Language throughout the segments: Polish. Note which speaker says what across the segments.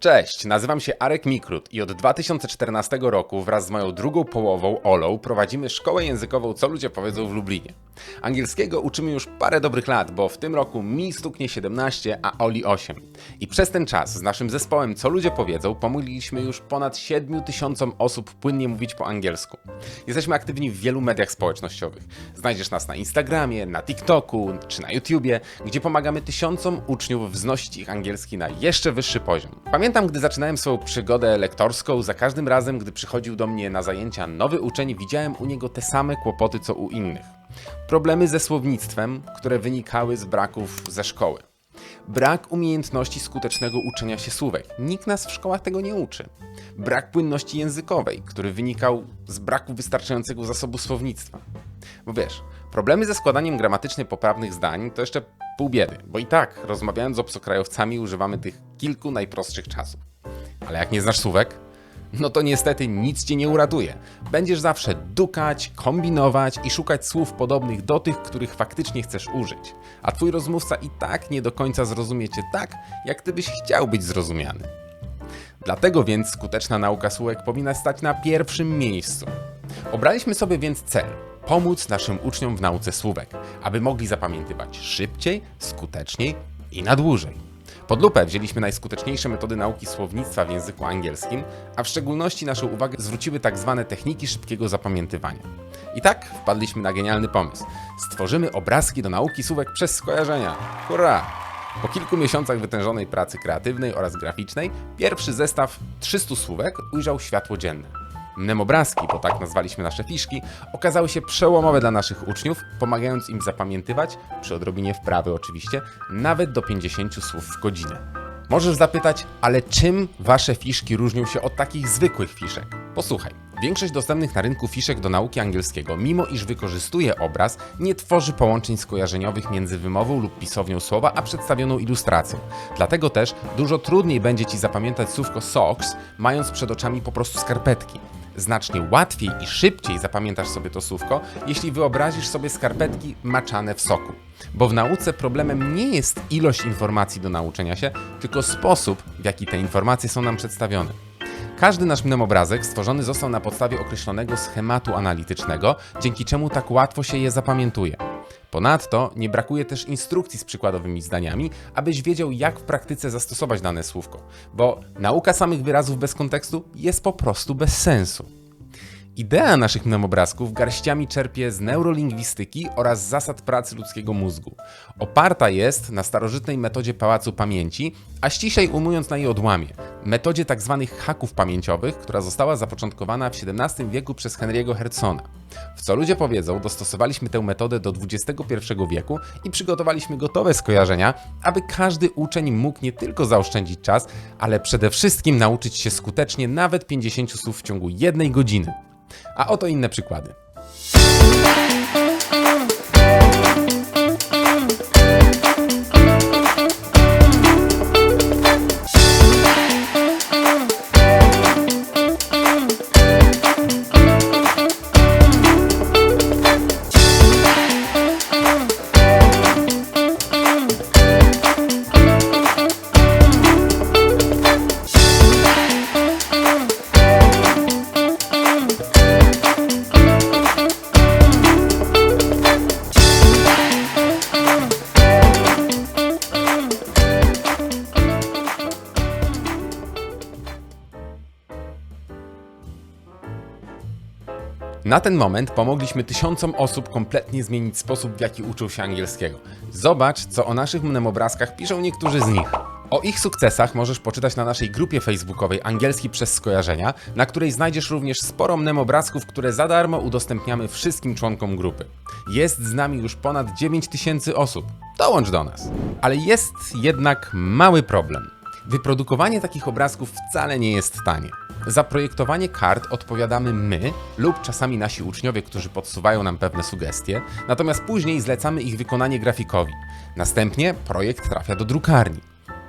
Speaker 1: Cześć, nazywam się Arek Mikrut i od 2014 roku wraz z moją drugą połową, Olą, prowadzimy szkołę językową Co ludzie powiedzą w Lublinie. Angielskiego uczymy już parę dobrych lat, bo w tym roku mi stuknie 17, a Oli 8. I przez ten czas z naszym zespołem Co ludzie powiedzą pomogliśmy już ponad 7 tysiącom osób płynnie mówić po angielsku. Jesteśmy aktywni w wielu mediach społecznościowych. Znajdziesz nas na Instagramie, na TikToku czy na YouTubie, gdzie pomagamy tysiącom uczniów wznosić ich angielski na jeszcze wyższy poziom. Pamiętam, gdy zaczynałem swoją przygodę lektorską, za każdym razem, gdy przychodził do mnie na zajęcia nowy uczeń, widziałem u niego te same kłopoty co u innych. Problemy ze słownictwem, które wynikały z braków ze szkoły. Brak umiejętności skutecznego uczenia się słówek. Nikt nas w szkołach tego nie uczy. Brak płynności językowej, który wynikał z braku wystarczającego zasobu słownictwa. Bo wiesz, problemy ze składaniem gramatycznie poprawnych zdań to jeszcze pół biedy, bo i tak rozmawiając z obcokrajowcami używamy tych kilku najprostszych czasów. Ale jak nie znasz słówek, no to niestety nic cię nie uratuje. Będziesz zawsze dukać, kombinować i szukać słów podobnych do tych, których faktycznie chcesz użyć. A twój rozmówca i tak nie do końca zrozumie cię tak, jak ty byś chciał być zrozumiany. Dlatego więc skuteczna nauka słówek powinna stać na pierwszym miejscu. Obraliśmy sobie więc cel pomóc naszym uczniom w nauce słówek, aby mogli zapamiętywać szybciej, skuteczniej i na dłużej. Pod lupę wzięliśmy najskuteczniejsze metody nauki słownictwa w języku angielskim, a w szczególności naszą uwagę zwróciły tak zwane techniki szybkiego zapamiętywania. I tak wpadliśmy na genialny pomysł. Stworzymy obrazki do nauki słówek przez skojarzenia. Hurra! Po kilku miesiącach wytężonej pracy kreatywnej oraz graficznej, pierwszy zestaw 300 słówek ujrzał światło dzienne. Mnemobrazki, bo tak nazwaliśmy nasze fiszki, okazały się przełomowe dla naszych uczniów, pomagając im zapamiętywać, przy odrobinie wprawy oczywiście, nawet do 50 słów w godzinę. Możesz zapytać, ale czym wasze fiszki różnią się od takich zwykłych fiszek? Posłuchaj. Większość dostępnych na rynku fiszek do nauki angielskiego, mimo iż wykorzystuje obraz, nie tworzy połączeń skojarzeniowych między wymową lub pisownią słowa, a przedstawioną ilustracją. Dlatego też dużo trudniej będzie ci zapamiętać słówko socks, mając przed oczami po prostu skarpetki. Znacznie łatwiej i szybciej zapamiętasz sobie to słówko, jeśli wyobrazisz sobie skarpetki maczane w soku. Bo w nauce problemem nie jest ilość informacji do nauczenia się, tylko sposób, w jaki te informacje są nam przedstawione. Każdy nasz mnemobrazek stworzony został na podstawie określonego schematu analitycznego, dzięki czemu tak łatwo się je zapamiętuje. Ponadto nie brakuje też instrukcji z przykładowymi zdaniami, abyś wiedział, jak w praktyce zastosować dane słówko, bo nauka samych wyrazów bez kontekstu jest po prostu bez sensu. Idea naszych mnemobrazków garściami czerpie z neurolingwistyki oraz zasad pracy ludzkiego mózgu. Oparta jest na starożytnej metodzie pałacu pamięci, a ściślej umując na jej odłamie, metodzie tzw. haków pamięciowych, która została zapoczątkowana w XVII wieku przez Henry'ego Hertzona. W co ludzie powiedzą, dostosowaliśmy tę metodę do XXI wieku i przygotowaliśmy gotowe skojarzenia, aby każdy uczeń mógł nie tylko zaoszczędzić czas, ale przede wszystkim nauczyć się skutecznie nawet 50 słów w ciągu jednej godziny. A oto inne przykłady. Na ten moment pomogliśmy tysiącom osób kompletnie zmienić sposób, w jaki uczą się angielskiego. Zobacz, co o naszych mnemobrazkach piszą niektórzy z nich. O ich sukcesach możesz poczytać na naszej grupie facebookowej Angielski przez skojarzenia, na której znajdziesz również sporo mnemobrazków, które za darmo udostępniamy wszystkim członkom grupy. Jest z nami już ponad 9000 osób. Dołącz do nas. Ale jest jednak mały problem. Wyprodukowanie takich obrazków wcale nie jest tanie. Za projektowanie kart odpowiadamy my lub czasami nasi uczniowie, którzy podsuwają nam pewne sugestie, natomiast później zlecamy ich wykonanie grafikowi. Następnie projekt trafia do drukarni.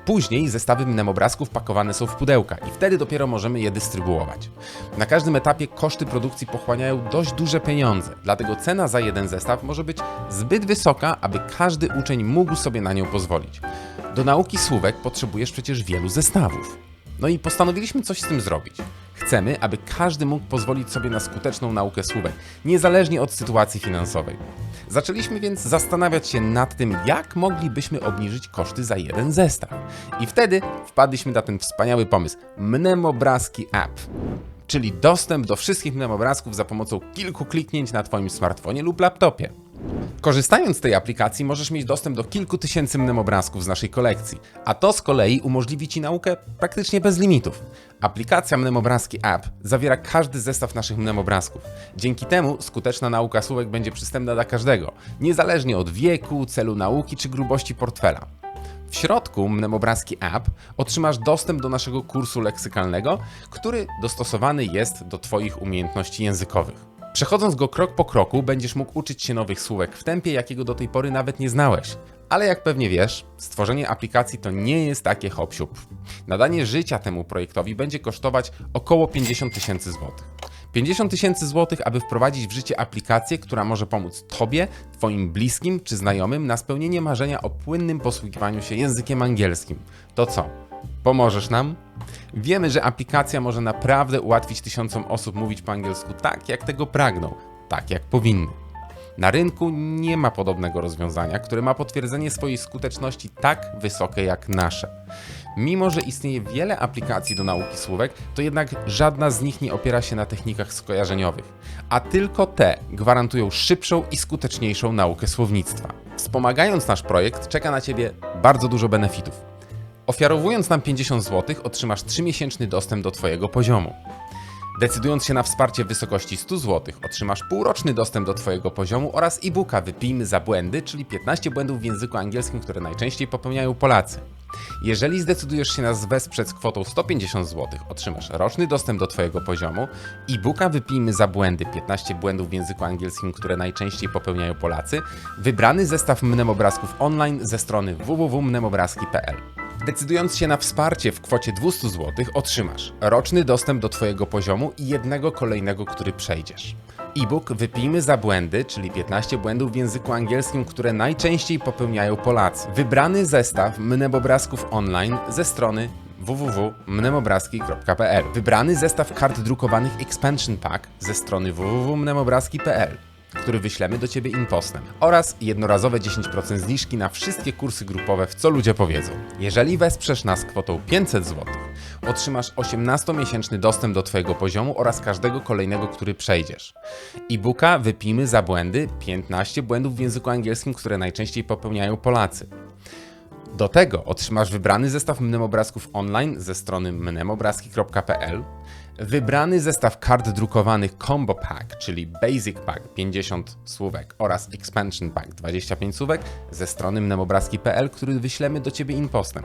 Speaker 1: Później zestawy mnemobrazków pakowane są w pudełka i wtedy dopiero możemy je dystrybuować. Na każdym etapie koszty produkcji pochłaniają dość duże pieniądze, dlatego cena za jeden zestaw może być zbyt wysoka, aby każdy uczeń mógł sobie na nią pozwolić. Do nauki słówek potrzebujesz przecież wielu zestawów. No i postanowiliśmy coś z tym zrobić. Chcemy, aby każdy mógł pozwolić sobie na skuteczną naukę słówek, niezależnie od sytuacji finansowej. Zaczęliśmy więc zastanawiać się nad tym, jak moglibyśmy obniżyć koszty za jeden zestaw. I wtedy wpadliśmy na ten wspaniały pomysł Mnemobrazki App, czyli dostęp do wszystkich mnemobrazków za pomocą kilku kliknięć na Twoim smartfonie lub laptopie. Korzystając z tej aplikacji możesz mieć dostęp do kilku tysięcy mnemobrazków z naszej kolekcji, a to z kolei umożliwi Ci naukę praktycznie bez limitów. Aplikacja Mnemobrazki App zawiera każdy zestaw naszych mnemobrazków. Dzięki temu skuteczna nauka słówek będzie przystępna dla każdego, niezależnie od wieku, celu nauki czy grubości portfela. W środku Mnemobrazki App otrzymasz dostęp do naszego kursu leksykalnego, który dostosowany jest do Twoich umiejętności językowych. Przechodząc go krok po kroku, będziesz mógł uczyć się nowych słówek w tempie, jakiego do tej pory nawet nie znałeś. Ale jak pewnie wiesz, stworzenie aplikacji to nie jest takie hop -siup. Nadanie życia temu projektowi będzie kosztować około 50 tysięcy złotych. 50 tysięcy złotych, aby wprowadzić w życie aplikację, która może pomóc Tobie, Twoim bliskim czy znajomym na spełnienie marzenia o płynnym posługiwaniu się językiem angielskim. To co? Pomożesz nam? Wiemy, że aplikacja może naprawdę ułatwić tysiącom osób mówić po angielsku tak, jak tego pragną, tak jak powinny. Na rynku nie ma podobnego rozwiązania, które ma potwierdzenie swojej skuteczności tak wysokie jak nasze. Mimo, że istnieje wiele aplikacji do nauki słówek, to jednak żadna z nich nie opiera się na technikach skojarzeniowych, a tylko te gwarantują szybszą i skuteczniejszą naukę słownictwa. Wspomagając nasz projekt, czeka na Ciebie bardzo dużo benefitów. Ofiarowując nam 50 zł, otrzymasz 3-miesięczny dostęp do Twojego poziomu. Decydując się na wsparcie w wysokości 100 zł, otrzymasz półroczny dostęp do Twojego poziomu oraz e-booka Wypijmy za błędy, czyli 15 błędów w języku angielskim, które najczęściej popełniają Polacy. Jeżeli zdecydujesz się nas wesprzeć z kwotą 150 zł, otrzymasz roczny dostęp do Twojego poziomu, e-booka Wypijmy za błędy 15 błędów w języku angielskim, które najczęściej popełniają Polacy, wybrany zestaw mnemobrazków online ze strony www.mnemobrazki.pl. Decydując się na wsparcie w kwocie 200 zł, otrzymasz roczny dostęp do Twojego poziomu i jednego kolejnego, który przejdziesz. E-book Wypijmy za błędy, czyli 15 błędów w języku angielskim, które najczęściej popełniają Polacy. Wybrany zestaw mnemobrazków online ze strony www.mnemobrazki.pl. Wybrany zestaw kart drukowanych Expansion Pack ze strony www.mnemobrazki.pl który wyślemy do Ciebie impostem oraz jednorazowe 10% zniżki na wszystkie kursy grupowe w Co Ludzie Powiedzą. Jeżeli wesprzesz nas kwotą 500 zł, otrzymasz 18-miesięczny dostęp do Twojego poziomu oraz każdego kolejnego, który przejdziesz. E-booka Wypijmy za błędy 15 błędów w języku angielskim, które najczęściej popełniają Polacy. Do tego otrzymasz wybrany zestaw mnemobrazków online ze strony mnemobrazki.pl, wybrany zestaw kart drukowanych Combo Pack, czyli Basic Pack 50 słówek oraz Expansion Pack 25 słówek ze strony mnemobrazki.pl, który wyślemy do Ciebie impostem.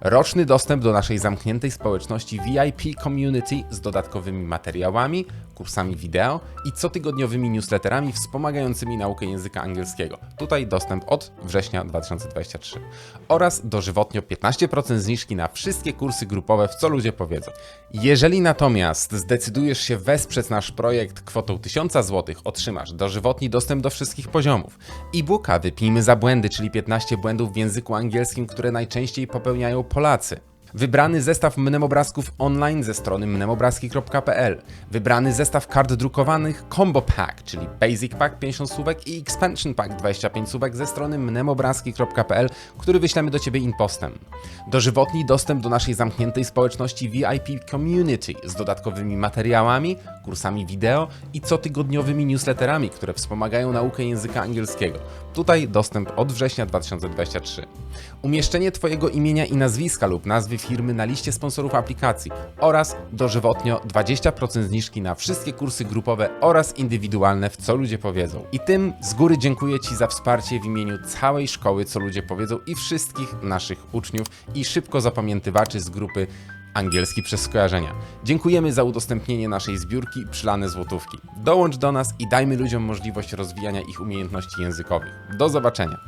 Speaker 1: Roczny dostęp do naszej zamkniętej społeczności VIP Community z dodatkowymi materiałami, kursami wideo i cotygodniowymi newsletterami wspomagającymi naukę języka angielskiego. Tutaj dostęp od września 2023. Oraz dożywotnio 15% zniżki na wszystkie kursy grupowe w Co Ludzie Powiedzą. Jeżeli natomiast zdecydujesz się wesprzeć nasz projekt kwotą 1000 zł, otrzymasz dożywotni dostęp do wszystkich poziomów. E-booka Wypijmy za błędy, czyli 15 błędów w języku angielskim, które najczęściej popełniają Polacy. Wybrany zestaw mnemobrazków online ze strony mnemobrazki.pl. Wybrany zestaw kart drukowanych Combo Pack, czyli Basic Pack 50 słówek i Expansion Pack 25 słówek ze strony mnemobrazki.pl, który wyślemy do Ciebie impostem. Dożywotni dostęp do naszej zamkniętej społeczności VIP Community z dodatkowymi materiałami, kursami wideo i cotygodniowymi newsletterami, które wspomagają naukę języka angielskiego. Tutaj dostęp od września 2023. Umieszczenie Twojego imienia i nazwiska lub nazwy firmy na liście sponsorów aplikacji oraz dożywotnio 20% zniżki na wszystkie kursy grupowe oraz indywidualne w Co Ludzie Powiedzą. I tym z góry dziękuję Ci za wsparcie w imieniu całej szkoły Co Ludzie Powiedzą i wszystkich naszych uczniów i szybko zapamiętywaczy z grupy Angielski przez skojarzenia. Dziękujemy za udostępnienie naszej zbiórki Przylane Złotówki. Dołącz do nas i dajmy ludziom możliwość rozwijania ich umiejętności językowych. Do zobaczenia!